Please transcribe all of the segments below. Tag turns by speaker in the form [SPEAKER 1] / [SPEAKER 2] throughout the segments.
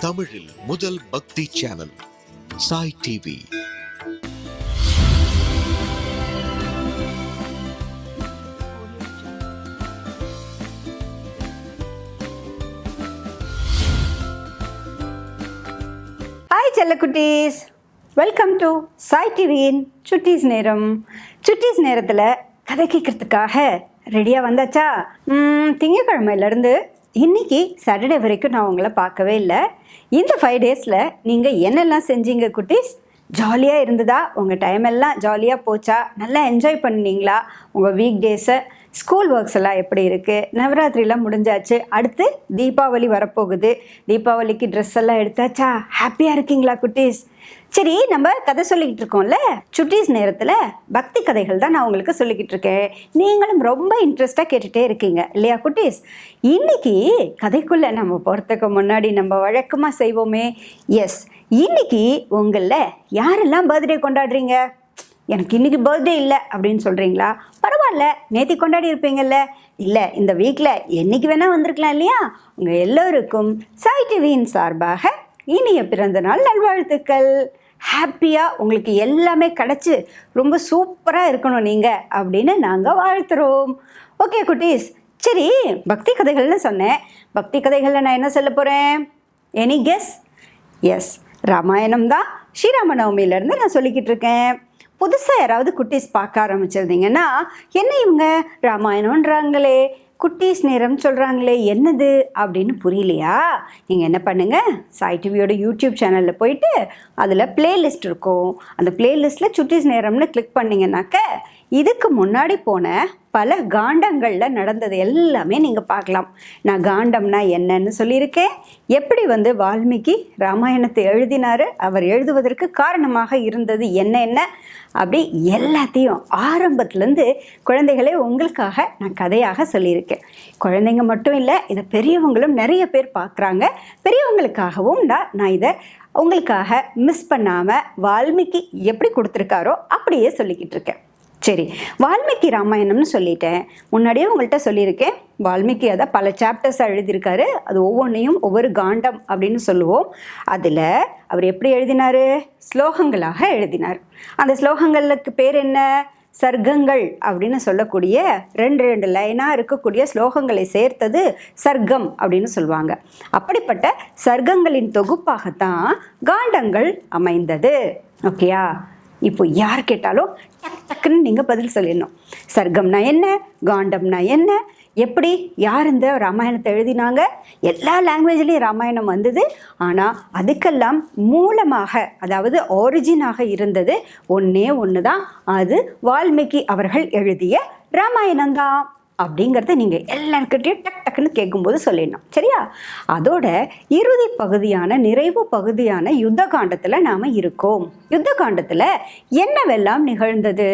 [SPEAKER 1] தமிழில் முதல் பக்தி சேனல் சாய் டிவி.
[SPEAKER 2] ஹாய் செல்லக்குட்டீஸ். வெல்கம் டு சாய் டிவியின் சுட்டீஸ் நேரம். சுட்டீஸ் நேரத்தில் கதை கேட்கறதுக்காக ரெடியாக வந்தாச்சா? திங்கக்கிழமையிலேருந்து இன்றைக்கி இன்னைக்கு சாட்டர்டே வரைக்கும் நான் உங்களை பார்க்கவே இல்லை. இந்த ஃபைவ் டேஸில் நீங்கள் என்னெல்லாம் செஞ்சீங்க குட்டீஸ்? ஜாலியாக இருந்ததா? உங்கள் டைம் எல்லாம் ஜாலியாக போச்சா? நல்லா என்ஜாய் பண்ணீங்களா? உங்கள் வீக் டேஸை ஸ்கூல் ஒர்க்ஸ் எல்லாம் எப்படி இருக்குது நவராத்திரிலாம் முடிஞ்சாச்சு. அடுத்து தீபாவளி வரப்போகுது. தீபாவளிக்கு ட்ரெஸ் எல்லாம் எடுத்தாச்சா? ஹாப்பியாக இருக்கீங்களா குட்டீஸ்? சரி நம்ம கதை சொல்லிக்கிட்டு இருக்கோம்ல? சுட்டீஸ் நேரத்தில் பக்தி கதைகள் தான் நான் உங்களுக்கு சொல்லிக்கிட்டு இருக்கேன். நீங்களும் ரொம்ப இன்ட்ரெஸ்டாக கேட்டுகிட்டே இருக்கீங்க இல்லையா குட்டீஸ்? இன்னைக்கு கதைக்குள்ளே நம்ம போகிறதுக்கு முன்னாடி நம்ம வழக்கமாக செய்வோமே. எஸ் இன்னைக்கு உங்களில் யாரெல்லாம் பர்த்டே கொண்டாடுறீங்க? எனக்கு இன்றைக்கி பர்த்டே இல்லை அப்படின்னு சொல்கிறீங்களா பரவாயில்ல நேத்தி கொண்டாடி இருப்பீங்கல்ல. இல்லை இந்த வீக்கில் என்னைக்கு வேணால் வந்திருக்கலாம் இல்லையா? உங்கள் எல்லோருக்கும் சாய் டிவியின் சார்பாக இனிய பிறந்தநாள் நல்வாழ்த்துக்கள். ஹாப்பியாக உங்களுக்கு எல்லாமே கிடச்சி ரொம்ப சூப்பராக இருக்கணும் நீங்கள் அப்படின்னு நாங்கள் வாழ்த்துறோம். ஓகே குட்டீஸ். சரி பக்தி கதைகள்னு சொன்னேன். பக்தி கதைகளில் நான் என்ன சொல்ல போகிறேன் எனி கெஸ் எஸ் ராமாயணம் தான் ஸ்ரீராம நவமியிலேருந்து நான் சொல்லிக்கிட்டு இருக்கேன். புதுசாக யாராவது குட்டீஸ் பார்க்க ஆரம்பிச்சிருந்தீங்கன்னா என்ன இவங்க? ராமாயணம்ன்றாங்களே. குட்டீஸ் நேரம் சொல்கிறாங்களே என்னது? அப்படின்னு புரியலையா? நீங்கள் என்ன பண்ணுங்கள் சாய் டிவியோட யூடியூப் சேனலில் போயிட்டு அதில் பிளேலிஸ்ட் இருக்கும். அந்த பிளேலிஸ்ட்டில் சுட்டீஸ் நேரம்னு கிளிக் பண்ணிங்கனாக்க இதுக்கு முன்னாடி போன பல காண்டங்களில் நடந்தது எல்லாமே நீங்கள் பார்க்கலாம். நான் காண்டம்னா என்னன்னு சொல்லியிருக்கேன். எப்படி வந்து வால்மீகி ராமாயணத்தை எழுதினார் அவர் எழுதுவதற்கு காரணமாக இருந்தது என்ன என்ன? அப்படி எல்லாத்தையும் ஆரம்பத்துலேருந்து குழந்தைகளே உங்களுக்காக நான் கதையாக சொல்லியிருக்கேன். குழந்தைங்க மட்டும் இல்லை இதை பெரியவங்களும் நிறைய பேர் பார்க்குறாங்க. பெரியவங்களுக்காகவும் நான் நான் இதை உங்களுக்காக மிஸ் பண்ணாமல் வால்மீகி எப்படி கொடுத்துருக்காரோ அப்படியே சொல்லிக்கிட்டு இருக்கேன். சரி வால்மீகி ராமாயணம்னு சொல்லிட்டேன். முன்னாடியே உங்கள்கிட்ட சொல்லியிருக்கேன். வால்மீகி அதை பல சாப்டர்ஸாக எழுதியிருக்காரு. அது ஒவ்வொன்றையும் ஒவ்வொரு காண்டம் அப்படின்னு சொல்லுவோம். அதில் அவர் எப்படி எழுதினார்? ஸ்லோகங்களாக எழுதினார். அந்த ஸ்லோகங்களுக்கு பேர் என்ன? சர்க்கங்கள் அப்படின்னு சொல்லக்கூடிய ரெண்டு ரெண்டு லைனாக இருக்கக்கூடிய ஸ்லோகங்களை சேர்த்தது சர்க்கம் அப்படின்னு சொல்லுவாங்க. அப்படிப்பட்ட சர்க்கங்களின் தொகுப்பாகத்தான் காண்டங்கள் அமைந்தது. ஓகேயா? இப்போ யார் கேட்டாலும் டக் டக்குன்னு நீங்கள் பதில் சொல்லிடணும். சர்க்கம்னா என்ன? காண்டம்னா என்ன? எப்படி? யார் இந்த ராமாயணத்தை எழுதினாங்க? எல்லா லாங்குவேஜ்லேயும் ராமாயணம் வந்தது. ஆனால் அதுக்கெல்லாம் மூலமாக அதாவது ஒரிஜினாக இருந்தது ஒன்றே ஒன்று தான் அது வால்மீகி அவர்கள் எழுதிய ராமாயணம்தான். அப்படிங்கிறத நீங்கள் எல்லாருக்கிட்டையும் டக் டக்குன்னு கேட்கும்போது சொல்லிடணும். சரியா? அதோட இறுதி பகுதியான நிறைவு பகுதியான யுத்த காண்டத்தில் நாம் இருக்கோம். யுத்த காண்டத்தில் என்னவெல்லாம் நிகழ்ந்தது?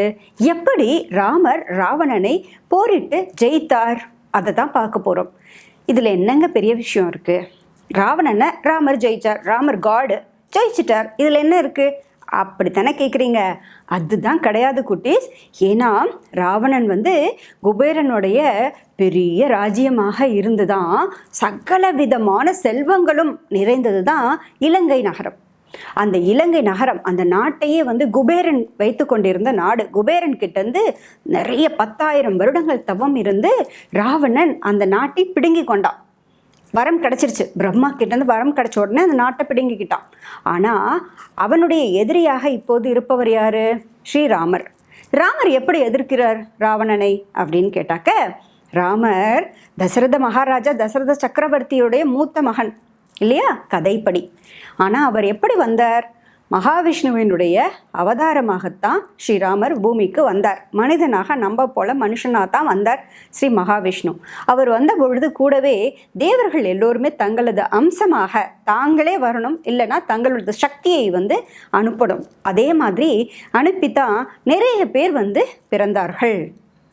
[SPEAKER 2] எப்படி ராமர் ராவணனை போரிட்டு ஜெயித்தார்? அதை தான் பார்க்க போகிறோம் இதில் என்னங்க பெரிய விஷயம் இருக்குது ராவணனை ராமர் ஜெயிச்சார். ராமர் காடு ஜெயிச்சிட்டார். இதில் என்ன இருக்குது அப்படித்தானே கேட்குறீங்க அதுதான் கிடையாது குட்டீஸ். ஏன்னா ராவணன் வந்து குபேரனுடைய பெரிய ராஜ்யமாக இருந்துதான் சகல விதமான செல்வங்களும் நிறைந்தது தான் இலங்கை நகரம். அந்த இலங்கை நகரம் அந்த நாட்டையே வந்து குபேரன் வைத்து கொண்டிருந்த நாடு. குபேரன் கிட்டேருந்து நிறைய பத்தாயிரம் வருடங்கள் தவம் இருந்து ராவணன் அந்த நாட்டை பிடுங்கி கொண்டான். வரம் கிடச்சிருச்சு. பிரம்மா கிட்டேருந்து வரம் கிடச்ச உடனே அந்த நாட்டை பிடுங்கிக்கிட்டான். ஆனால் அவனுடைய எதிரியாக இப்போது இருப்பவர் யார்? ஸ்ரீராமர். ராமர் எப்படி எதிர்க்கிறார் ராவணனை அப்படின்னு கேட்டாக்க ராமர் தசரத மகாராஜா தசரத சக்கரவர்த்தியுடைய மூத்த மகன் இல்லையா? கதைப்படி. ஆனால் அவர் எப்படி வந்தார்? மகாவிஷ்ணுவினுடைய அவதாரமாகத்தான் ஸ்ரீராமர் பூமிக்கு வந்தார். மனிதனாக நம்ம போல மனுஷனாக தான் வந்தார் ஸ்ரீ மகாவிஷ்ணு. அவர் வந்த பொழுது கூடவே தேவர்கள் எல்லோருமே தங்களது அம்சமாக தாங்களே வரணும் இல்லைன்னா தங்களது சக்தியை வந்து அனுப்பணும். அதே மாதிரி அனுப்பித்தான் நிறைய பேர் வந்து பிறந்தார்கள்.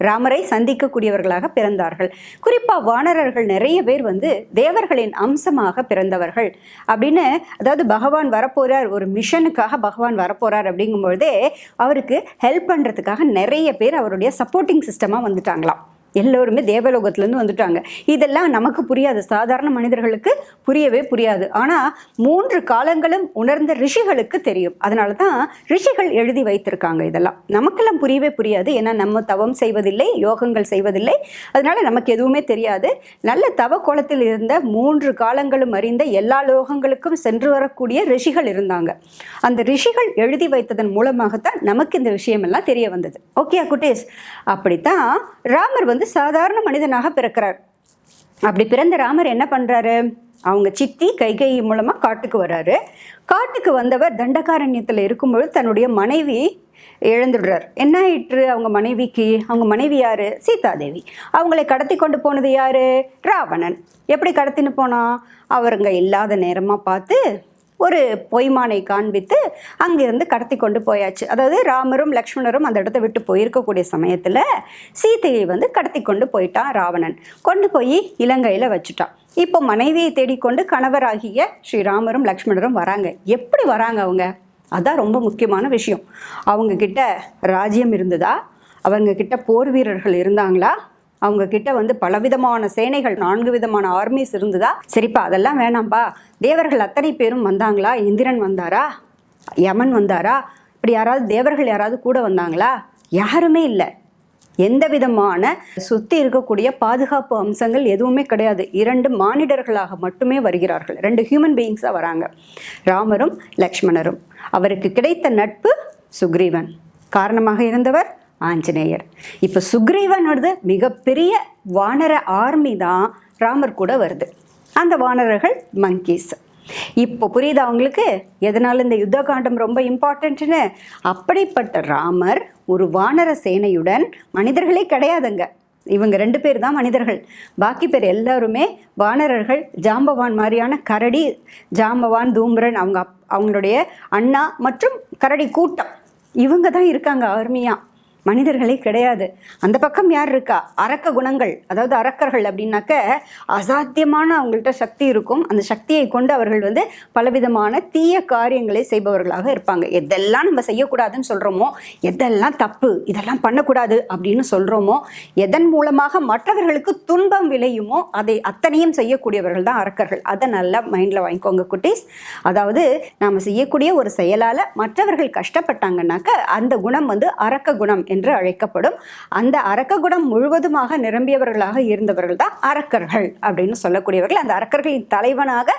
[SPEAKER 2] ராமரை சந்திக்கக்கூடியவர்களாக பிறந்தார்கள். குறிப்பாக வானரர்கள் நிறைய பேர் வந்து தேவர்களின் அம்சமாக பிறந்தவர்கள். அப்படின்னு அதாவது பகவான் வரப்போகிறார் ஒரு மிஷனுக்காக பகவான் வரப்போகிறார் அப்படிங்கும்பொழுதே அவருக்கு ஹெல்ப் பண்ணுறதுக்காக நிறைய பேர் அவருடைய சப்போர்ட்டிங் சிஸ்டமாக வந்துட்டாங்களாம். எல்லோருமே தேவலோகத்துலேருந்து வந்துட்டாங்க. இதெல்லாம் நமக்கு புரியாது. சாதாரண மனிதர்களுக்கு புரியவே புரியாது. ஆனால் மூன்று காலங்களும் உணர்ந்த ரிஷிகளுக்கு தெரியும். அதனால தான் ரிஷிகள் எழுதி வைத்திருக்காங்க இதெல்லாம். நமக்கெல்லாம் புரியவே புரியாது. ஏன்னா நம்ம தவம் செய்வதில்லை யோகங்கள் செய்வதில்லை. அதனால நமக்கு எதுவுமே தெரியாது. நல்ல தவ கோலத்தில் இருந்த மூன்று காலங்களும் அறிந்த எல்லா லோகங்களுக்கும் சென்று வரக்கூடிய ரிஷிகள் இருந்தாங்க. அந்த ரிஷிகள் எழுதி வைத்ததன் மூலமாகத்தான் நமக்கு இந்த விஷயமெல்லாம் தெரிய வந்தது. ஓகே குட்டீஸ் அப்படித்தான் ராமர் வந்து சாதாரண மனிதனாக பிறக்கிறார். அப்படி பிறந்த ராமர் என்ன பண்ணுறாரு அவங்க சித்தி கைகை மூலமாக காட்டுக்கு வர்றாரு. காட்டுக்கு வந்தவர் தண்டகாரண்யத்தில் இருக்கும்பொழுது தன்னுடைய மனைவி இழந்துடுறார். என்ன ஆயிற்று அவங்க மனைவிக்கு? அவங்க மனைவி யாரு? சீதாதேவி. அவங்களை கடத்தி கொண்டு போனது யாரு? ராவணன். எப்படி கடத்தின்னு போனா? அவருங்க இல்லாத நேரமாக பார்த்து ஒரு பொய்மானை காண்பித்து அங்கிருந்து கடத்தி கொண்டு போயாச்சு. அதாவது ராமரும் லக்ஷ்மணரும் அந்த இடத்த விட்டு போயிருக்கக்கூடிய சமயத்தில் சீதையை வந்து கடத்தி கொண்டு போயிட்டான் ராவணன். கொண்டு போய் இலங்கையில் வச்சுட்டான். இப்போ மனைவியை தேடிக்கொண்டு கணவராகிய ஸ்ரீராமரும் லக்ஷ்மணரும் வராங்க. எப்படி வராங்க அவங்க? அதான் ரொம்ப முக்கியமான விஷயம். அவங்க கிட்ட ராஜ்யம் இருந்ததா? அவங்க கிட்ட போர் வீரர்கள் இருந்தாங்களா? அவங்க கிட்ட வந்து பலவிதமான சேனைகள் நான்கு விதமான ஆர்மிஸ் இருந்ததா? சரிப்பா அதெல்லாம் வேணாம்ப்பா தேவர்கள் அத்தனை பேரும் வந்தாங்களா? இந்திரன் வந்தாரா? யமன் வந்தாரா? இப்படி யாராவது தேவர்கள் யாராவது கூட வந்தாங்களா? யாருமே இல்லை. எந்த விதமான சுத்தி இருக்கக்கூடிய பாதுகாப்பு அம்சங்கள் எதுவுமே கிடையாது. இரண்டு மானிடர்களாக மட்டுமே வருகிறார்கள். ரெண்டு ஹியூமன் பீயிங்ஸாக வராங்க. ராமரும் லக்ஷ்மணரும். அவருக்கு கிடைத்த நட்பு சுக்ரீவன். காரணமாக இருந்தவர் ஆஞ்சநேயர். இப்போ சுக்ரீவனோடது மிகப்பெரிய வானர ஆர்மி தான் ராமர் கூட வருது. அந்த வானரர்கள் மங்கீஸ். இப்போ புரியுதா அவங்களுக்கு எதனால் இந்த யுத்த காண்டம் ரொம்ப இம்பார்ட்டன்ட்னு? அப்படிப்பட்ட ராமர் ஒரு வானர சேனையுடன் மனிதர்களே கிடையாதுங்க. இவங்க ரெண்டு பேர் தான் மனிதர்கள். பாக்கி பேர் எல்லாருமே வானரர்கள். ஜாம்பவான் மாதிரியான கரடி ஜாம்பவான் தூம்ரன் அவங்க அப்- அவங்களுடைய அண்ணா மற்றும் கரடி கூட்டம். இவங்க தான் இருக்காங்க ஆர்மியாக மனிதர்களே கிடையாது. அந்த பக்கம் யார் இருக்கா? அரக்க குணங்கள். அதாவது அரக்கர்கள் அப்படின்னாக்க அசாத்தியமான அவங்கள்ட்ட சக்தி இருக்கும். அந்த சக்தியை கொண்டு அவர்கள் வந்து பலவிதமான தீய காரியங்களை செய்பவர்களாக இருப்பாங்க. எதெல்லாம் நம்ம செய்யக்கூடாதுன்னு சொல்கிறோமோ எதெல்லாம் தப்பு இதெல்லாம் பண்ணக்கூடாது அப்படின்னு சொல்கிறோமோ எதன் மூலமாக மற்றவர்களுக்கு துன்பம் விளையுமோ அதை அத்தனையும் செய்யக்கூடியவர்கள் தான் அரக்கர்கள். அதை நல்லா மைண்டில் வாங்கிக்கோங்க குட்டீஸ். அதாவது நாம் செய்யக்கூடிய ஒரு செயலால் மற்றவர்கள் கஷ்டப்பட்டாங்கன்னாக்க அந்த குணம் வந்து அரக்க குணம். என்று அழைக்கப்படும். அந்த அரக்ககுடம் முழுவதுமாக நிரம்பியவர்களாக இருந்தவர்கள் தான் அரக்கர்கள் அப்படின்னு சொல்லக்கூடியவர்கள். அந்த அரக்கர்களின் தலைவனாக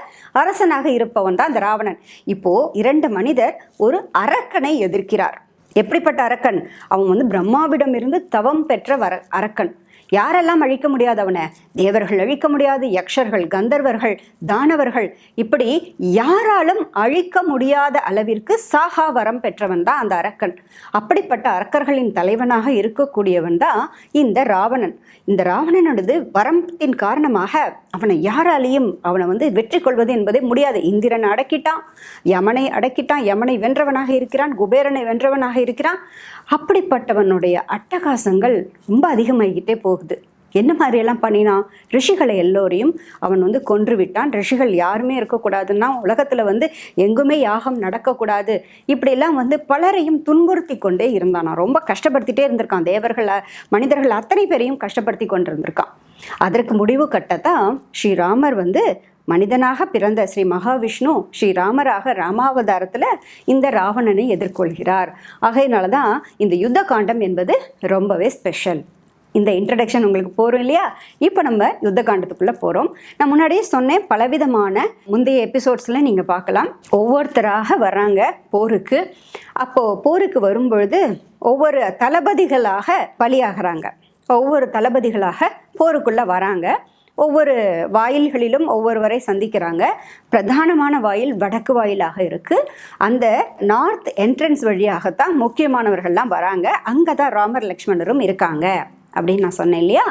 [SPEAKER 2] அரசனாக இருப்பவன் தான் அந்த ராவணன். இப்போ இரண்டு மனிதர் ஒரு அரக்கனை எதிர்க்கிறார். எப்படிப்பட்ட அரக்கன்? அவன் வந்து பிரம்மாவிடம் இருந்து தவம் பெற்ற வர அரக்கன். யாரெல்லாம் அழிக்க முடியாது அவனை தேவர்கள் அழிக்க முடியாது யக்ஷர்கள் கந்தர்வர்கள் தானவர்கள். இப்படி யாராலும் அழிக்க முடியாத அளவிற்கு சாகா வரம் பெற்றவன் தான் அந்த அரக்கன். அப்படிப்பட்ட அரக்கர்களின் தலைவனாக இருக்கக்கூடியவன் தான் இந்த ராவணன். இந்த ராவணனோடது வரத்தின் காரணமாக அவனை யாராலையும் அவனை வந்து வெற்றி கொள்வது என்பதே முடியாது. இந்திரன் அடக்கிட்டான் யமனை அடக்கிட்டான் யமனை வென்றவனாக இருக்கிறான் குபேரனை வென்றவனாக இருக்கிறான். அப்படிப்பட்டவனுடைய அட்டகாசங்கள் ரொம்ப அதிகமாகிக்கிட்டே போகுது. என்ன மாதிரியெல்லாம் பண்ணினான் ரிஷிகளை எல்லோரையும் அவன் வந்து கொன்று விட்டான் ரிஷிகள் யாருமே இருக்கக்கூடாதுன்னா உலகத்தில் வந்து எங்குமே யாகம் நடக்கக்கூடாது. இப்படியெல்லாம் வந்து பலரையும் துன்புறுத்தி கொண்டே இருந்தான் ரொம்ப கஷ்டப்படுத்திட்டே இருந்திருக்கான். தேவர்கள் மனிதர்கள் அத்தனை பேரையும் கஷ்டப்படுத்தி கொண்டு இருந்திருக்கான் அதற்கு முடிவு கட்டத்தான் ஸ்ரீராமர் வந்து மனிதனாக பிறந்த ஸ்ரீ மகாவிஷ்ணு ஸ்ரீராமராக ராமாவதாரத்தில் இந்த ராவணனை எதிர்கொள்கிறார். ஆகையினால தான் இந்த யுத்த காண்டம் என்பது ரொம்பவே ஸ்பெஷல் இந்த இன்ட்ரடக்ஷன் உங்களுக்கு போகிறோம் இல்லையா? இப்போ நம்ம யுத்த காண்டத்துக்குள்ளே போகிறோம் நான் முன்னாடியே சொன்னேன் பலவிதமான முந்தைய எபிசோட்ஸில் நீங்கள் பார்க்கலாம். ஒவ்வொருத்தராக வர்றாங்க போருக்கு. அப்போது போருக்கு வரும்பொழுது ஒவ்வொரு தளபதிகளாக பலியாகிறாங்க. ஒவ்வொரு தளபதிகளாக போருக்குள்ளே வராங்க. ஒவ்வொரு வாயில்களிலும் ஒவ்வொருவரை சந்திக்கிறாங்க. பிரதானமான வாயில் வடக்கு வாயிலாக இருக்குது அந்த நார்த் என்ட்ரன்ஸ் வழியாகத்தான் முக்கியமானவர்கள்லாம் வராங்க. அங்கே தான் ராமர் லக்ஷ்மணரும் இருக்காங்க அப்படின்னு நான் சொன்னேன் இல்லையா?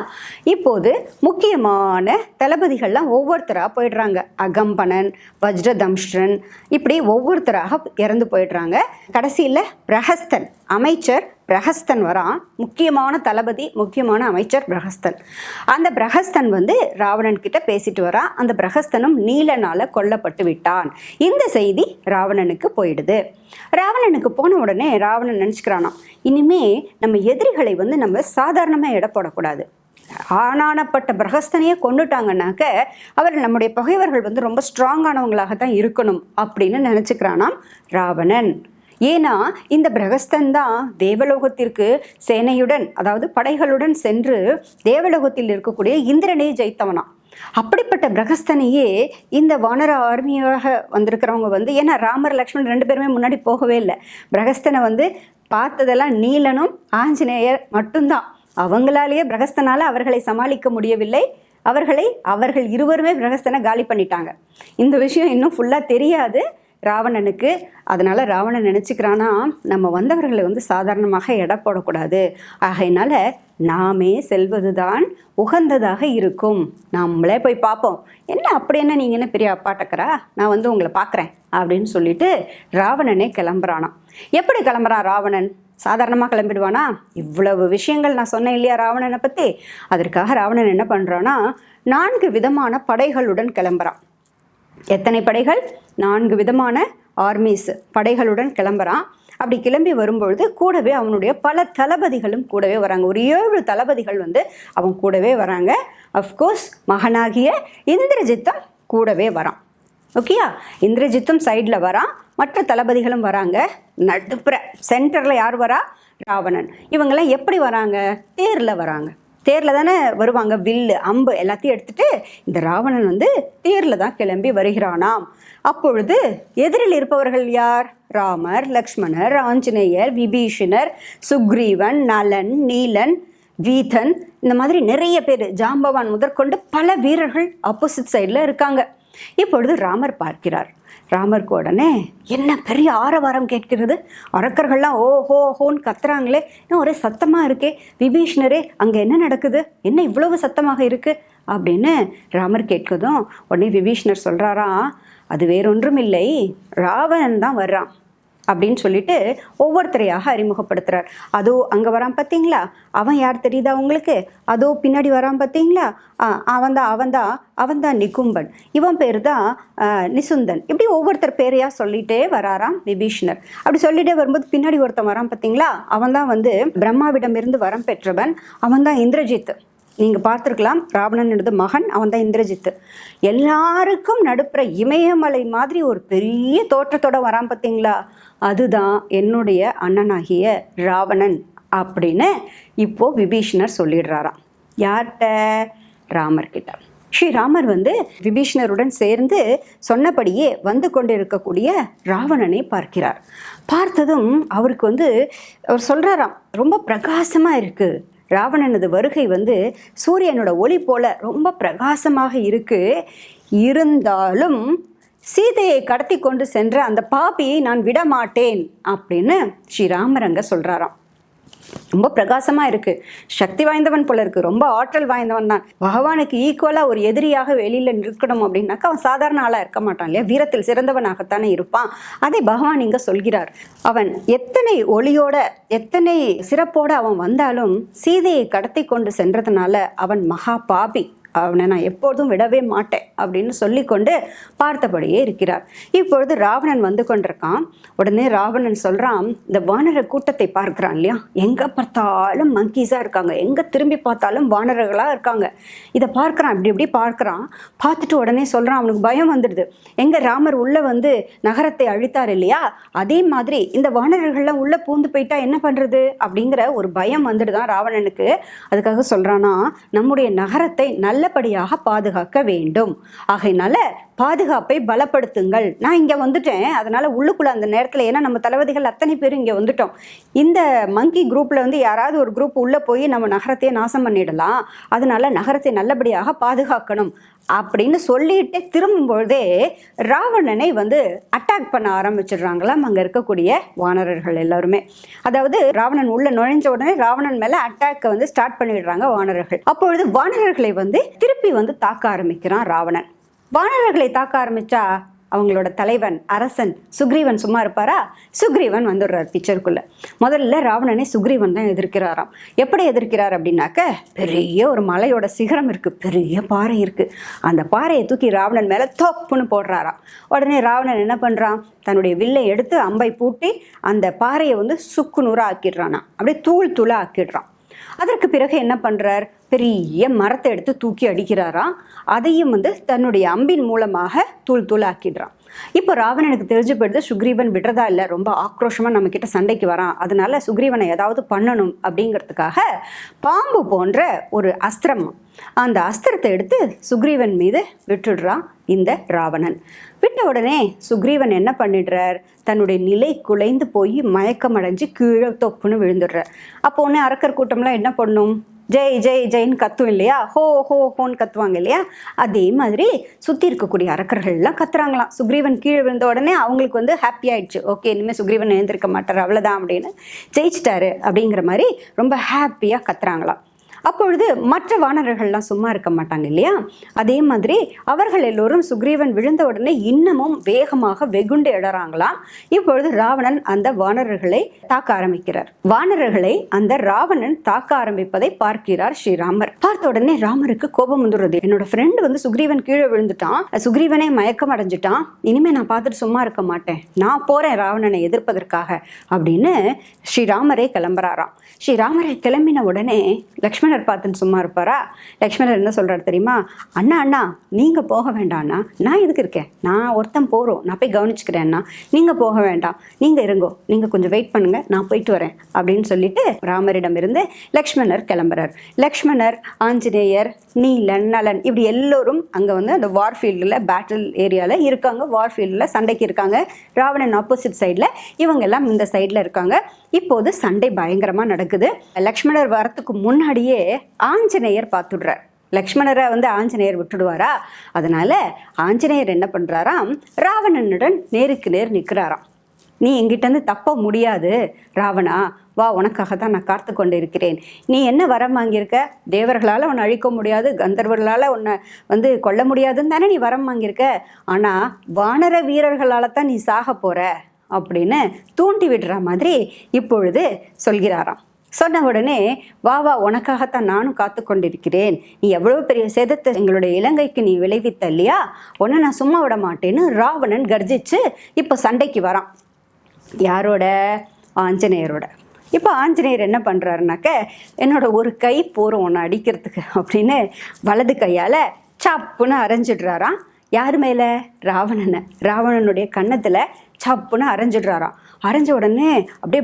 [SPEAKER 2] இப்போது முக்கியமான தளபதிகள்லாம் ஒவ்வொருத்தராக போயிடுறாங்க. அகம்பனன் வஜ்ரதம்ஷ்ரன் இப்படி ஒவ்வொருத்தராக இறந்து போயிடுறாங்க. கடைசியில் பிரஹஸ்தன் அமைச்சர் பிரஹஸ்தன் வரான். முக்கியமான தளபதி முக்கியமான அமைச்சர் பிரஹஸ்தன் அந்த பிரஹஸ்தன் வந்து ராவணன் கிட்ட பேசிட்டு வரான். அந்த பிரகஸ்தனும் நீலனால கொல்லப்பட்டு விட்டான். இந்த செய்தி ராவணனுக்கு போயிடுது. ராவணனுக்கு போன உடனே ராவணன் நினச்சிக்கிறானாம் இனிமே நம்ம எதிரிகளை வந்து நம்ம சாதாரணமாக எடை போடக்கூடாது. ஆனானப்பட்ட பிரகஸ்தனையே கொண்டுட்டாங்கனாக்க அவர் நம்முடைய பகைவர்கள் வந்து ரொம்ப ஸ்ட்ராங்கானவங்களாக தான் இருக்கணும் அப்படின்னு நினச்சிக்கிறானாம் ராவணன். ஏன்னா இந்த பிரகஸ்தன் தான் தேவலோகத்திற்கு சேனையுடன் அதாவது படைகளுடன் சென்று தேவலோகத்தில் இருக்கக்கூடிய இந்திரனை ஜெயித்தவனாம் அப்படிப்பட்ட பிரகஸ்தனையே இந்த வானர ஆர்மியாக வந்திருக்கிறவங்க வந்து ஏன்னா ராமர் லக்ஷ்மண் ரெண்டு பேருமே முன்னாடி போகவே இல்லை. பிரகஸ்தனை வந்து பார்த்ததெல்லாம் நீலனும் ஆஞ்சநேயர் மட்டும்தான். அவங்களாலேயே பிரகஸ்தனால் அவர்களை சமாளிக்க முடியவில்லை. அவர்களை அவர்கள் இருவருமே பிரகஸ்தனை காலி பண்ணிட்டாங்க. இந்த விஷயம் இன்னும் ஃபுல்லாக தெரியாது. ராவணனுக்கு. அதனால் ராவணன் நினச்சிக்கிறானா நம்ம வந்தவர்களை வந்து சாதாரணமாக எடை போடக்கூடாது. ஆகையினால நாமே செல்வது தான் உகந்ததாக இருக்கும். நம்மளே போய் பார்ப்போம். என்ன அப்படி என்ன நீங்கள் என்ன பெரிய அப்பாட்டக்கரா நான் வந்து உங்களை பார்க்குறேன் அப்படின்னு சொல்லிட்டு ராவணனே கிளம்புறானாம். எப்படி கிளம்புறான் ராவணன்? சாதாரணமாக கிளம்பிடுவானா? இவ்வளவு விஷயங்கள் நான் சொன்னேன் இல்லையா ராவணனை பற்றி அதற்காக ராவணன் என்ன பண்ணுறான்னா நான்கு விதமான படைகளுடன் கிளம்புறான். எத்தனை படைகள்? நான்கு விதமான ஆர்மிஸ் படைகளுடன் கிளம்புறான். அப்படி கிளம்பி வரும்பொழுது கூடவே அவனுடைய பல தளபதிகளும் கூடவே வராங்க. ஒரு ஏழு தளபதிகள் வந்து அவன் கூடவே வராங்க. அஃப்கோர்ஸ் மகனாகிய இந்திரஜித்தம் கூடவே வரான். ஓகேயா இந்திரஜித்தும் சைடில் வரான். மற்ற தளபதிகளும் வராங்க. நடுப்புற சென்டரில் யார் வரா? ராவணன். இவங்கெல்லாம் எப்படி வராங்க? தேரில் வராங்க. தேரில் தானே வருவாங்க வில்லு அம்பு எல்லாத்தையும் எடுத்துட்டு இந்த ராவணன் வந்து தேரில் தான் கிளம்பி வருகிறானாம். அப்பொழுது எதிரில் இருப்பவர்கள் யார்? ராமர் லக்ஷ்மணர் ஆஞ்சநேயர் விபீஷணர் சுக்ரீவன் நலன் நீலன் வீதன் இந்த மாதிரி நிறைய பேர் ஜாம்பவான் முதற்கொண்டு பல வீரர்கள் ஆப்போசிட் சைடில் இருக்காங்க. இப்பொழுது ராமர் பார்க்கிறார். ராமருக்கு உடனே என்ன பெரிய ஆரவாரம் கேட்கிறது? அரக்கர்கள்லாம் ஓ ஹோ ஹோன்னு கத்துறாங்களே. இன்னும் ஒரே சத்தமாக இருக்கே? விபீஷ்ணரே அங்கே என்ன நடக்குது? என்ன இவ்வளவு சத்தமாக இருக்கு? அப்படின்னு ராமர் கேட்கதும் உடனே விபீஷ்ணர் சொல்கிறாராம் அது வேறொன்றும் இல்லை ராவணன் தான் வர்றான். அப்படின்னு சொல்லிட்டு ஒவ்வொருத்தரையாக அறிமுகப்படுத்துறார். அதோ அங்கே வரான் பார்த்தீங்களா அவன் யார் தெரியுதா உங்களுக்கு? அதோ பின்னாடி வரான் பார்த்தீங்களா ஆ அவன்தான் அவன்தான் அவன்தான் நிகும்பன். இவன் பேர் தான் நிசுந்தன். இப்படி ஒவ்வொருத்தர் பேரையாக சொல்லிட்டே வராராம் விபீஷ்ணர். அப்படி சொல்லிட்டே வரும்போது பின்னாடி ஒருத்தன் வரான் பார்த்தீங்களா அவன்தான் வந்து பிரம்மாவிடமிருந்து வரம் பெற்றவன். அவன்தான் இந்திரஜித். நீங்கள் பார்த்துருக்கலாம். ராவணனோட மகன் அவன் தான் இந்திரஜித்து. எல்லாருக்கும் நடுப்புற இமயமலை மாதிரி ஒரு பெரிய தோற்றத்தோட வரான் பார்த்தீங்களா அதுதான் என்னுடைய அண்ணனாகிய ராவணன் அப்படின்னு இப்போது விபீஷணர் சொல்லிடுறாராம். யார்கிட்ட? ராமர்கிட்ட. ஸ்ரீராமர் வந்து விபீஷ்ணருடன் சேர்ந்து சொன்னபடியே வந்து கொண்டிருக்கக்கூடிய ராவணனை பார்க்கிறார். பார்த்ததும் அவருக்கு வந்து அவர் சொல்கிறாராம் ரொம்ப பிரகாசமாக இருக்குது ராவணனது வருகை வந்து சூரியனோட ஒளி போல ரொம்ப பிரகாசமாக இருக்கு. இருந்தாலும் சீதையை கடத்தி கொண்டு சென்ற அந்த பாப்பியை நான் விட மாட்டேன் அப்படின்னு ஸ்ரீராமரங்க சொல்கிறாராம் சொல்றாராம். ரொம்ப பிரகாசமாக இருக்குது சக்தி வாய்ந்தவன் போல இருக்குது ரொம்ப ஆற்றல் வாய்ந்தவன் தான். பகவானுக்கு ஈக்குவலாக ஒரு எதிரியாக வெளியில் நிற்கணும் அப்படின்னாக்கா அவன் சாதாரண ஆளாக இருக்க மாட்டான் இல்லையா? வீரத்தில் சிறந்தவனாகத்தானே இருப்பான். அதை பகவான் இங்கே சொல்கிறார். அவன் எத்தனை ஒளியோட எத்தனை சிறப்போடு அவன் வந்தாலும் சீதையை கடத்தி கொண்டு சென்றதுனால அவன் மகா பாபி. அவனை நான் எப்பொழுதும் விடவே மாட்டேன் அப்படின்னு சொல்லிக்கொண்டு பார்த்தபடியே இருக்கிறார். இப்பொழுது ராவணன் வந்து கொண்டிருக்கான். உடனே ராவணன் சொல்கிறான் இந்த வானர கூட்டத்தை பார்க்குறான் இல்லையா? எங்கே பார்த்தாலும் மங்கீஸாக இருக்காங்க. எங்கே திரும்பி பார்த்தாலும் வானரர்களாக இருக்காங்க. இதை பார்க்குறான் இப்படி இப்படி பார்க்குறான். பார்த்துட்டு உடனே சொல்கிறான் அவனுக்கு பயம் வந்துடுது. எங்கே ராமர் உள்ளே வந்து நகரத்தை அழித்தார் இல்லையா? அதே மாதிரி இந்த வானரர்கள்லாம் உள்ளே பூந்து போயிட்டா என்ன பண்ணுறது அப்படிங்கிற ஒரு பயம் வந்துடுதான் ராவணனுக்கு. அதுக்காக சொல்கிறான்னா நம்முடைய நகரத்தை நல்ல நல்லபடியாக பாதுகாக்க வேண்டும். ஆகையினால பாதுகாப்பை பலப்படுத்துங்கள். நான் இங்கே வந்துட்டேன். அதனால் உள்ளுக்குள்ளே அந்த நேரத்தில் ஏன்னா நம்ம தளபதிகள் அத்தனை பேரும் இங்கே வந்துட்டோம். இந்த மங்கி குரூப்பில் வந்து யாராவது ஒரு குரூப் உள்ளே போய் நம்ம நகரத்தையே நாசம் பண்ணிடலாம். அதனால நகரத்தை நல்லபடியாக பாதுகாக்கணும். அப்படின்னு சொல்லிட்டு திரும்பும்பொழுதே ராவணனை வந்து அட்டாக் பண்ண ஆரம்பிச்சிடுறாங்களாம் அங்கே இருக்கக்கூடிய வானரர்கள் எல்லாருமே. அதாவது ராவணன் உள்ள நுழைஞ்ச உடனே ராவணன் மேலே அட்டாக்கை வந்து ஸ்டார்ட் பண்ணிடுறாங்க வானரர்கள். அப்பொழுது வானரர்களை வந்து திருப்பி வந்து தாக்க ஆரம்பிக்கிறான் ராவணன். வானரர்களை தாக்க ஆரம்பிச்சா அவங்களோட தலைவன் அரசன் சுக்ரீவன் சும்மா இருப்பாரா? சுக்ரீவன் வந்துடுறார் பிக்சருக்குள்ள முதல்ல ராவணனை சுக்ரீவன் தான் எதிர்க்கிறாராம். எப்படி எதிர்க்கிறார் அப்படின்னாக்க பெரிய ஒரு மலையோட சிகரம் இருக்கு பெரிய பாறை இருக்கு. அந்த பாறையை தூக்கி ராவணன் மேலே தோப்புன்னு போடுறாராம். உடனே ராவணன் என்ன பண்றான்? தன்னுடைய வில்லை எடுத்து அம்பை பூட்டி அந்த பாறையை வந்து சுக்கு நூறா ஆக்கிடுறானா அப்படியே தூள் தூளாக ஆக்கிடுறான். அதற்கு பிறகு என்ன பண்றார்? பெரிய மரத்தை எடுத்து தூக்கி அடிக்கிறாராம். அதையும் வந்து தன்னுடைய அம்பின் மூலமாக தூள் தூள் ஆக்கிடுறான் இப்போ ராவணனுக்கு தெரிஞ்சு போயிடுது சுக்ரீவன் விடுறதா இல்லை ரொம்ப ஆக்ரோஷமாக நம்ம கிட்ட சண்டைக்கு வரான். அதனால சுக்ரீவனை ஏதாவது பண்ணணும் அப்படிங்கிறதுக்காக பாம்பு போன்ற ஒரு அஸ்திரம் அந்த அஸ்திரத்தை எடுத்து சுக்ரீவன் மீது விட்டுடுறான் இந்த ராவணன். விட்ட உடனே சுக்ரீவன் என்ன பண்ணிடுறார்? தன்னுடைய நிலை குலைந்து போய் மயக்கம் அடைஞ்சு கீழே தொப்புன்னு விழுந்துடுறார். அப்போ உடனே அரக்கர் கூட்டம்லாம் என்ன பண்ணும்? ஜெய் ஜெய் ஜெயின்னு கத்தும் இல்லையா? ஹோ ஹோ ஹோன்னு கத்துவாங்க இல்லையா? அதே மாதிரி சுற்றி இருக்கக்கூடிய அரக்கர்கள்லாம் கத்துறாங்களாம். சுக்ரீவன் கீழே விழுந்த உடனே அவங்களுக்கு வந்து ஹாப்பி ஆயிடுச்சு. ஓகே இனிமேல் சுக்ரீவன் எழுந்திருக்க மாட்டார் அவ்வளோதான் அப்படின்னு ஜெயிச்சிட்டாரு அப்படிங்கிற மாதிரி ரொம்ப ஹாப்பியாக கத்துறாங்களாம். அப்பொழுது மற்ற வானரர்கள்லாம் சும்மா இருக்க மாட்டாங்க இல்லையா? அதே மாதிரி அவர்கள் எல்லோரும் சுக்ரீவன் விழுந்த உடனே இன்னமும் வேகமாக வெகுண்டு எழறாங்களாம். இப்பொழுது ராவணன் அந்த வானரர்களை தாக்க ஆரம்பிக்கிறார். வானரர்களை அந்த ராவணன் தாக்க ஆரம்பிப்பதை பார்க்கிறார் ஸ்ரீராமர். பார்த்த உடனே ராமருக்கு கோபம் வந்துடுறது என்னோட ஃப்ரெண்டு வந்து சுக்ரீவன் கீழே விழுந்துட்டான். சுக்ரீவனே மயக்கம் அடைஞ்சிட்டான். இனிமே நான் பார்த்துட்டு சும்மா இருக்க மாட்டேன். நான் போறேன் ராவணனை எதிர்ப்பதற்காக அப்படின்னு ஸ்ரீராமரே கிளம்புறாராம். ஸ்ரீராமரை கிளம்பின உடனே லக்ஷ்மணர் பார்த்துன்னு சும்மா இருப்பாரா? லக்ஷ்மணர் என்ன சொல்கிறார் தெரியுமா? அண்ணா அண்ணா நீங்கள் போக வேண்டாம் அண்ணா நான் எதுக்கு இருக்கேன்? நான் ஒருத்தன் போகிறோம் நான் போய் கவனிச்சுக்கிறேன் அண்ணா. போக வேண்டாம். நீங்கள் இருங்கோ. நீங்கள் கொஞ்சம் வெயிட் பண்ணுங்க. நான் போயிட்டு வரேன். அப்படின்னு சொல்லிட்டு ராமரிடமிருந்து லக்ஷ்மணர் கிளம்புறார். லக்ஷ்மணர் ஆஞ்சநேயர் நீலன் நலன் இப்படி எல்லோரும் அங்கே வந்து அந்த வார்ஃபீல்டில் பேட்டில் ஏரியாவில் இருக்காங்க. வார்ஃபீல்டில் சண்டைக்கு இருக்காங்க. ராவணன் ஆப்போசிட் சைடில் இவங்க எல்லாம் இந்த சைடில் இருக்காங்க. இப்போது சண்டை பயங்கரமாக நடக்குது. லக்ஷ்மணர் வரத்துக்கு முன்னாடியே ஆஞ்சநேயர் பார்த்துடுறார். லக்ஷ்மணரை வந்து ஆஞ்சநேயர் விட்டுடுவாரா? அதனால ஆஞ்சநேயர் என்ன பண்ணுறாராம் ராவணனுடன் நேருக்கு நேர் நிற்கிறாராம். நீ எங்கிட்டேருந்து தப்ப முடியாது ராவணா. வா உனக்காக தான் நான் காத்து கொண்டு இருக்கிறேன் நீ என்ன வரம் வாங்கியிருக்க? தேவர்களால் உன்னை அழிக்க முடியாது கந்தர்வர்களால் உன்னை வந்து கொல்ல முடியாதுன்னு தானே நீ வரம் வாங்கியிருக்க? ஆனால் வானர வீரர்களால் தான் நீ சாக போகிற அப்படின்னு தூண்டி விடுற மாதிரி இப்பொழுது சொல்கிறாராம். சொன்ன உடனே வா வா உனக்காகத்தான் நானும் காத்து கொண்டிருக்கிறேன் நீ எவ்வளோ பெரிய சேதத்தை எங்களுடைய இலங்கைக்கு நீ விளைவித்த இல்லையா? உன்னை நான் சும்மா விட மாட்டேன்னு ராவணன் கர்ஜிச்சு இப்போ சண்டைக்கு வரான். யாரோட? ஆஞ்சநேயரோட. இப்போ ஆஞ்சநேயர் என்ன பண்ணுறாருனாக்க என்னோட ஒரு கை போகிறோம் உன்னை அடிக்கிறதுக்கு அப்படின்னு வலது கையால் சாப்புன்னு அரைஞ்சிடுறாராம். யார் மேலே? ராவணனை. ராவணனுடைய கன்னத்தில் சப்புன்னு அரைஞ்சிடுறாராம். அரைஞ்ச உடனே அப்படியே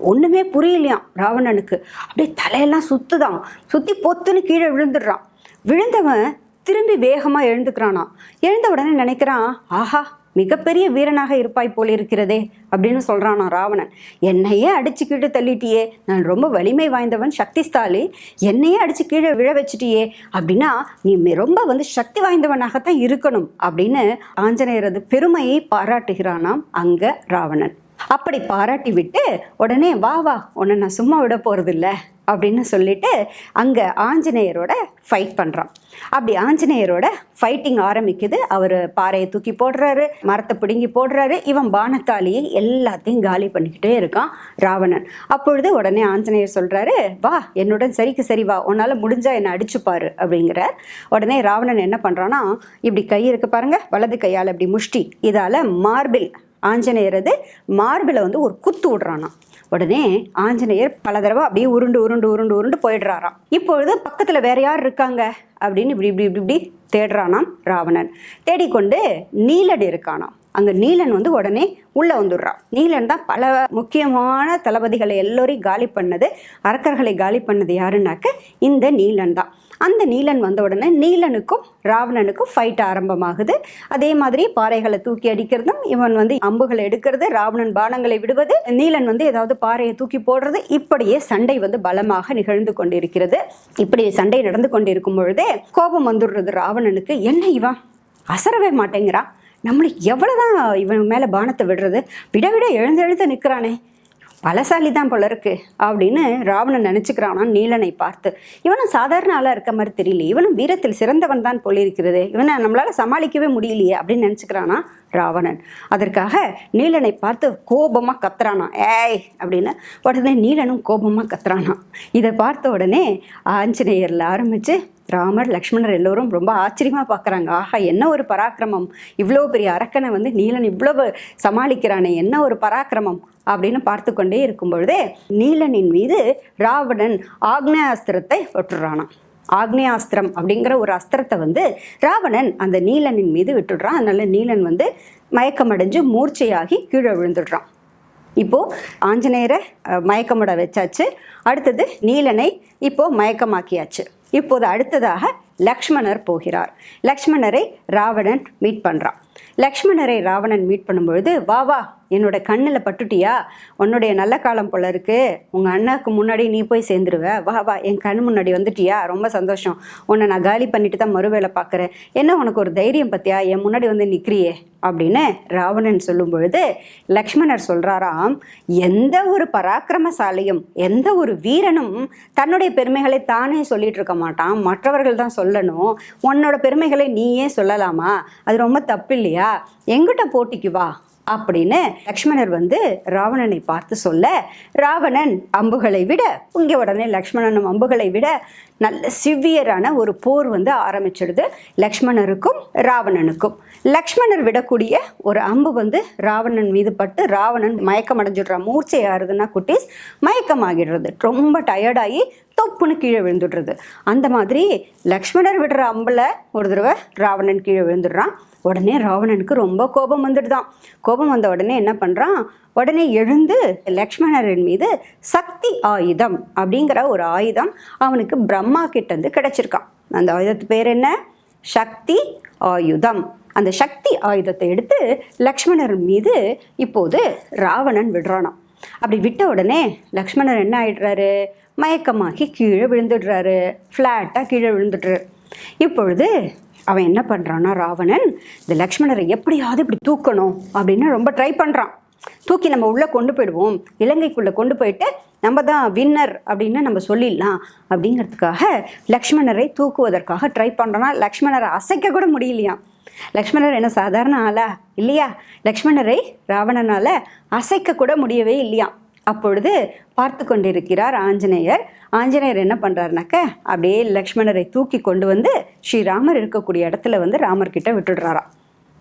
[SPEAKER 2] ஒன்றுமே புரியலையாம் ராவணனுக்கு. அப்படியே தலையெல்லாம் சுத்துதான். சுற்றி பொத்துன்னு கீழே விழுந்துடுறான். விழுந்தவன் திரும்பி வேகமாக எழுந்துக்கிறானாம் எழுந்த உடனே நினைக்கிறான் ஆஹா மிகப்பெரிய வீரனாக இருப்பாய் போல இருக்கிறதே அப்படின்னு சொல்கிறானா ராவணன். என்னையே அடிச்சு கீழே தள்ளிட்டியே. நான் ரொம்ப வலிமை வாய்ந்தவன் சக்திஸ்தாலி. என்னையே அடிச்சு கீழே விழ வச்சிட்டியே. அப்படின்னா நீ ரொம்ப வந்து சக்தி வாய்ந்தவனாகத்தான் இருக்கணும் அப்படின்னு ஆஞ்சநேயரது பெருமையை பாராட்டுகிறானாம் அங்க ராவணன். அப்படி பாராட்டி விட்டு உடனே வா வா உன்னை நான் சும்மா விட போகிறதில்ல அப்படின்னு சொல்லிட்டு அங்கே ஆஞ்சநேயரோட ஃபைட் பண்ணுறான் அப்படி ஆஞ்சநேயரோட ஃபைட்டிங் ஆரம்பிக்குது. அவர் பாறையை தூக்கி போடுறாரு மரத்தை பிடுங்கி போடுறாரு. இவன் பானத்தாலியை எல்லாத்தையும் காலி பண்ணிக்கிட்டே இருக்கான் ராவணன். அப்பொழுது உடனே ஆஞ்சநேயர் சொல்கிறாரு வா என்னுடன் சரிக்கு சரி வா உன்னால் முடிஞ்சா என்னை அடிச்சுப்பாரு அப்படிங்கிறார். உடனே ராவணன் என்ன பண்ணுறான்னா இப்படி கை இருக்கு பாருங்கள் வலது கையால் இப்படி முஷ்டி இதால் மார்பில் ஆஞ்சநேயரது மார்பில் வந்து ஒரு குத்து விடுறானா உடனே ஆஞ்சநேயர் பல தடவை அப்படியே உருண்டு உருண்டு உருண்டு உருண்டு போயிடுறாராம். இப்பொழுது பக்கத்தில் வேற யார் இருக்காங்க? அப்படின்னு இப்படி இப்படி இப்படி இப்படி தேடுறானாம் ராவணன். தேடிக்கொண்டு நீலன் இருக்கானாம். அங்கே நீலன் வந்து உடனே உள்ளே வந்துடுறான். நீலன் தான் பல முக்கியமான தளபதிகளை எல்லோரையும் காலி பண்ணது அரக்கர்களை காலி பண்ணது யாருன்னாக்க இந்த நீலன் தான். அந்த நீலன் வந்த உடனே நீலனுக்கும் ராவணனுக்கும் ஃபைட் ஆரம்பமாகுது. அதே மாதிரி பாறைகளை தூக்கி அடிக்கிறதும் இவன் வந்து அம்புகளை எடுக்கிறது ராவணன் பானங்களை விடுவது நீலன் வந்து ஏதாவது பாறையை தூக்கி போடுறது இப்படியே சண்டை வந்து பலமாக நிகழ்ந்து கொண்டிருக்கிறது. இப்படி சண்டை நடந்து கொண்டிருக்கும் பொழுதே கோபம் வந்துடுறது ராவணனுக்கு. என்ன இவன் அசரவே மாட்டேங்கிறான் நம்மளுக்கு எவ்வளோதான் இவன் மேலே பானத்தை விடுறது? விட விட எழுந்து எழுந்து நிற்கிறானே பலசாலி தான் போல இருக்கு அப்படின்னு ராவணன் நினச்சிக்கிறானா நீலனை பார்த்து. இவனும் சாதாரண ஆளாக இருக்க மாதிரி தெரியல. இவனும் வீரத்தில் சிறந்தவன் தான் போல இருக்கிறது. இவனை நம்மளால் சமாளிக்கவே முடியலையே அப்படின்னு நினச்சிக்கிறானா ராவணன். அதற்காக நீலனை பார்த்து கோபமாக கத்துறானா. ஏய் அப்படின்னு உடனே நீலனும் கோபமாக கத்துறானா. இதை பார்த்த உடனே ஆஞ்சநேயரில் ஆரம்பித்து ராமர் லக்ஷ்மணர் எல்லோரும் ரொம்ப ஆச்சரியமாக பார்க்குறாங்க ஆஹா என்ன ஒரு பராக்கிரமம். இவ்வளோ பெரிய அரக்கனை வந்து நீலன் இவ்வளவு சமாளிக்கிறானே என்ன ஒரு பராக்கிரமம் அப்படின்னு பார்த்து கொண்டே இருக்கும் பொழுதே நீலனின் மீது ராவணன் ஆக்னேயாஸ்திரத்தை ஒட்டுறானாம். ஆக்னேயாஸ்திரம் அப்படிங்கிற ஒரு அஸ்திரத்தை வந்து ராவணன் அந்த நீலனின் மீது விட்டுடுறான். அதனால நீலன் வந்து மயக்கமடைஞ்சு மூர்ச்சையாகி கீழே விழுந்துடுறான். இப்போது ஆஞ்சநேயரை மயக்கமட வச்சாச்சு. அடுத்தது நீலனை இப்போது மயக்கமாக்கியாச்சு. இப்போது அடுத்ததாக லக்ஷ்மணர் போகிறார். லக்ஷ்மணரை ராவணன் மீட் பண்ணுறான் லக்ஷ்மணரை ராவணன் மீட் பண்ணும்பொழுது வா வா என்னோட கண்ணில் பட்டுட்டியா? உன்னுடைய நல்ல காலம் போல இருக்கு. உங்கள் அண்ணாக்கு முன்னாடி நீ போய் சேர்ந்துருவ. வா வா என் கண் முன்னாடி வந்துட்டியா? ரொம்ப சந்தோஷம். உன்னை நான் காலி பண்ணிட்டு தான் மறுவேளை பார்க்குறேன் என்ன உனக்கு ஒரு தைரியம் பத்தியா? என் முன்னாடி வந்து நிற்கிறியே அப்படின்னு ராவணன் சொல்லும் பொழுது லக்ஷ்மணர் சொல்கிறாராம் எந்த ஒரு பராக்கிரமசாலியும் எந்த ஒரு வீரனும் தன்னுடைய பெருமைகளை தானே சொல்லிட்டு இருக்க மாட்டான். மற்றவர்கள் தான் சொல்லணும். உன்னோட பெருமைகளை நீயே சொல்லலாமா? அது ரொம்ப தப்பு இல்லையா? எங்கிட்ட போட்டிக்கு வா அப்படின்னு லக்ஷ்மணர் வந்து ராவணனை பார்த்து சொல்ல ராவணன் அம்புகளை விட இங்கே உடனே லக்ஷ்மணனும் அம்புகளை விட நல்ல சிவியரான ஒரு போர் வந்து ஆரம்பிச்சிடுது லக்ஷ்மணருக்கும் ராவணனுக்கும். லக்ஷ்மணர் விடக்கூடிய ஒரு அம்பு வந்து ராவணன் மீது பட்டு ராவணன் மயக்கம் அடைஞ்சிடுறான் மூர்ச்சை ஆறுதுன்னா குட்டீஸ் மயக்கமாகிடுறது. ரொம்ப டயர்டாகி தொப்புன்னு கீழே விழுந்துடுறது. அந்த மாதிரி லக்ஷ்மணர் விடுற அம்பில் ஒரு தடவை ராவணன் கீழே விழுந்துடுறான். உடனே ராவணனுக்கு ரொம்ப கோபம் வந்துடுதான். கோபம் வந்த உடனே என்ன பண்ணுறான் உடனே எழுந்து லக்ஷ்மணரின் மீது சக்தி ஆயுதம் அப்படிங்கிற ஒரு ஆயுதம் அவனுக்கு பிரம்மா கிட்டேருந்து கிடச்சிருக்கான். அந்த ஆயுதத்து பேர் என்ன? சக்தி ஆயுதம். அந்த சக்தி ஆயுதத்தை எடுத்து லக்ஷ்மணர் மீது இப்போது ராவணன் விடுறானாம். அப்படி விட்ட உடனே லக்ஷ்மணர் என்ன ஆயிடுறாரு? மயக்கமாகி கீழே விழுந்துடுறாரு. ஃப்ளாட்டாக கீழே விழுந்துடுறாரு. இப்பொழுது அவன் என்ன பண்ணுறான்னா ராவணன் இந்த லக்ஷ்மணரை எப்படியாவது இப்படி தூக்கணும் அப்படின்னு ரொம்ப ட்ரை பண்ணுறான் தூக்கி நம்ம உள்ளே கொண்டு போயிடுவோம். இலங்கைக்குள்ளே கொண்டு போயிட்டு நம்ம தான் வின்னர் அப்படின்னு நம்ம சொல்லிடலாம். அப்படிங்கிறதுக்காக லக்ஷ்மணரை தூக்குவதற்காக ட்ரை பண்ணுறோன்னா லக்ஷ்மணரை அசைக்க கூட முடியலையாம் லக்ஷ்மணர் என்ன சாதாரண ஆளா? இல்லையா? லக்ஷ்மணரை ராவணனால் அசைக்க கூட முடியவே இல்லையாம் அப்பொழுது பார்த்து கொண்டிருக்கிறார் ஆஞ்சநேயர். ஆஞ்சநேயர் என்ன பண்ணுறாருனாக்க அப்படியே லக்ஷ்மணரை தூக்கி கொண்டு வந்து ஸ்ரீராமர் இருக்கக்கூடிய இடத்துல வந்து ராமர்கிட்ட விட்டுடுறாராம்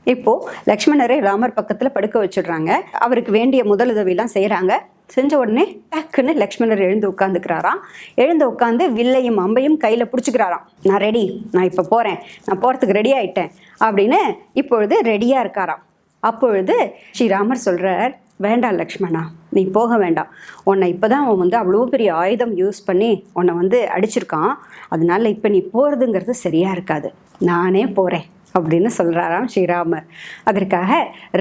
[SPEAKER 2] இப்போது லக்ஷ்மணரை ராமர் பக்கத்தில் படுக்க வச்சிடுறாங்க. அவருக்கு வேண்டிய முதலுதவிலாம் செய்கிறாங்க செஞ்ச உடனே டக்குன்னு லக்ஷ்மணர் எழுந்து உட்காந்துக்கிறாராம் எழுந்து உட்காந்து வில்லையும் அம்பையும் கையில் பிடிச்சிக்கிறாராம் நான் ரெடி நான் இப்போ போகிறேன் நான் போகிறதுக்கு ரெடி ஆயிட்டேன். அப்படின்னு இப்பொழுது ரெடியாக இருக்காராம். அப்பொழுது ஸ்ரீராமர் சொல்கிறார் வேண்டாம் லக்ஷ்மணா நீ போக வேண்டாம் உன்னை இப்போ தான் அவன் வந்து அவ்வளோ பெரிய ஆயுதம் யூஸ் பண்ணி உன்னை வந்து அடிச்சிருக்கான். அதனால இப்போ நீ போகிறதுங்கிறது சரியாக இருக்காது. நானே போகிறேன் அப்படின்னு சொல்கிறாராம் ஸ்ரீராமர். அதற்காக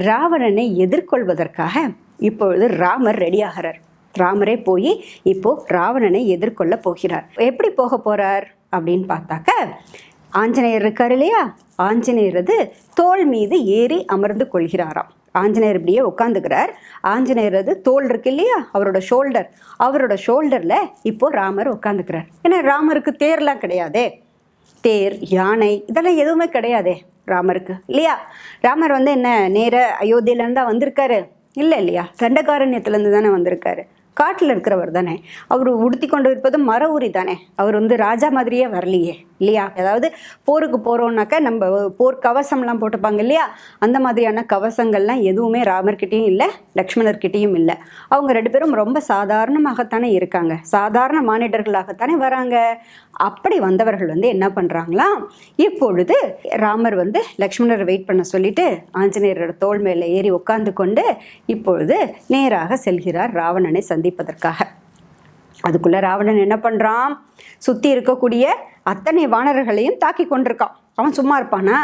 [SPEAKER 2] ராவணனை எதிர்கொள்வதற்காக இப்பொழுது ராமர் ரெடியாகிறார் ராமரே போய் இப்போது ராவணனை எதிர்கொள்ள போகிறார். எப்படி போக போகிறார் அப்படின்னு பார்த்தாக்க ஆஞ்சநேயர் இருக்கார் இல்லையா? ஆஞ்சநேயரது தோள் மீது ஏறி அமர்ந்து கொள்கிறாராம். ஆஞ்சநேயர் இப்படியே உட்காந்துக்கிறார் ஆஞ்சநேயரது தோல் இருக்கு இல்லையா? அவரோட ஷோல்டர். அவரோட ஷோல்டரில் இப்போது ராமர் உட்காந்துக்கிறார் ஏன்னா ராமருக்கு தேர்லாம் கிடையாதே. தேர் யானை இதெல்லாம் எதுவுமே கிடையாதே ராமருக்கு இல்லையா? ராமர் வந்து என்ன நேர அயோத்தியிலேருந்து தான் வந்திருக்காரு? இல்லை இல்லையா? தண்டகாரண்யத்துலேருந்து தானே வந்திருக்காரு. காட்டில் இருக்கிறவர் தானே. அவர் உடுத்தி கொண்டு இருப்பது மர உரி தானே. அவர் வந்து ராஜா மாதிரியே வரலையே இல்லையா? அதாவது போருக்கு போகிறோம்னாக்கா நம்ம போர் கவசம்லாம் போட்டுப்பாங்க இல்லையா? அந்த மாதிரியான கவசங்கள்லாம் எதுவுமே ராமர்கிட்டையும் இல்லை லக்ஷ்மணர்கிட்டயும் இல்லை. அவங்க ரெண்டு பேரும் ரொம்ப சாதாரணமாகத்தானே இருக்காங்க. சாதாரண மானிடர்களாகத்தானே வராங்க. அப்படி வந்தவர்கள் வந்து என்ன பண்ணுறாங்களாம் இப்பொழுது ராமர் வந்து லக்ஷ்மணரை வெயிட் பண்ண சொல்லிட்டு ஆஞ்சநேயரோட தோல் மேலே ஏறி உட்காந்து கொண்டு இப்பொழுது நேராக செல்கிறார் ராவணனை சந்தி சந்திப்பதற்காக. அதுக்குள்ள ராவணன் என்ன பண்ணுறான் சுற்றி இருக்கக்கூடிய அத்தனை வானரர்களையும் தாக்கி கொண்டிருக்கான். அவன் சும்மா இருப்பானா?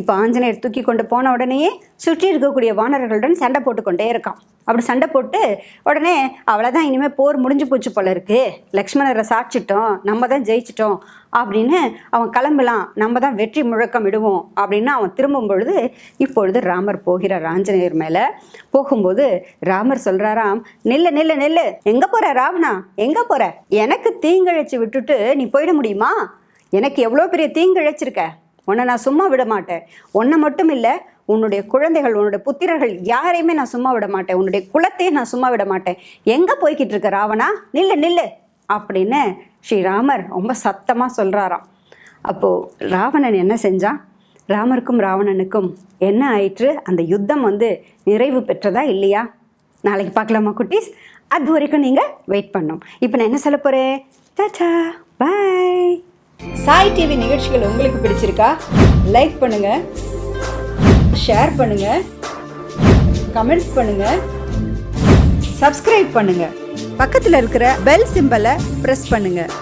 [SPEAKER 2] இப்போ ஆஞ்சநேயர் தூக்கி கொண்டு போன உடனேயே சுற்றி இருக்கக்கூடிய வானரர்களுடன் சண்டை போட்டுக்கொண்டே இருக்கான். அப்படி சண்டை போட்டு உடனே அவ்வளோதான் இனிமேல் போர் முடிஞ்சு போச்சு போல இருக்கு. லக்ஷ்மணரை சாட்சிட்டோம் நம்ம தான் ஜெயிச்சிட்டோம் அப்படின்னு அவன் கிளம்பலாம் நம்ம தான் வெற்றி முழக்கம் விடுவோம் அப்படின்னு அவன் திரும்பும் பொழுது இப்பொழுது ராமர் போகிறார் ஆஞ்சநேயர் மேலே. போகும்போது ராமர் சொல்கிறாராம் நில்லு நில்லு நில்லு. எங்கே போகிற ராவணா? எங்கே போகிற எனக்கு தீங்கிழைச்சி விட்டுட்டு நீ போயிட முடியுமா? எனக்கு எவ்வளோ பெரிய தீங்கிழைச்சிருக்க? உன்னை நான் சும்மா விட மாட்டேன் உன்னை மட்டும் இல்லை உன்னுடைய குழந்தைகள் உன்னுடைய புத்திரர்கள் யாரையுமே நான் சும்மா விட மாட்டேன் உன்னுடைய குலத்தையே நான் சும்மா விட மாட்டேன் எங்கே போய்கிட்டு இருக்க ராவணா? நில்லு நில்லு. அப்படின்னு ஸ்ரீராமர் ரொம்ப சத்தமாக சொல்கிறாராம் அப்போது ராவணன் என்ன செஞ்சான் ராமருக்கும் ராவணனுக்கும் என்ன ஆயிற்று? அந்த யுத்தம் வந்து நிறைவு பெற்றதா இல்லையா? நாளைக்கு பார்க்கலாமா குட்டீஸ்? அது வரைக்கும் நீங்கள் வெயிட் பண்ணோம். இப்போ நான் என்ன சொல்ல போகிறேன் டாடா பாய் சாய் டிவி நிகழ்ச்சிகள் உங்களுக்கு பிடிச்சிருக்கா? லைக் பண்ணுங்க. ஷேர் பண்ணுங்க. கமெண்ட்ஸ் பண்ணுங்க. சப்ஸ்கிரைப் பண்ணுங்க. பக்கத்தில் இருக்கிற பெல் சிம்பலை ப்ரெஸ் பண்ணுங்கள்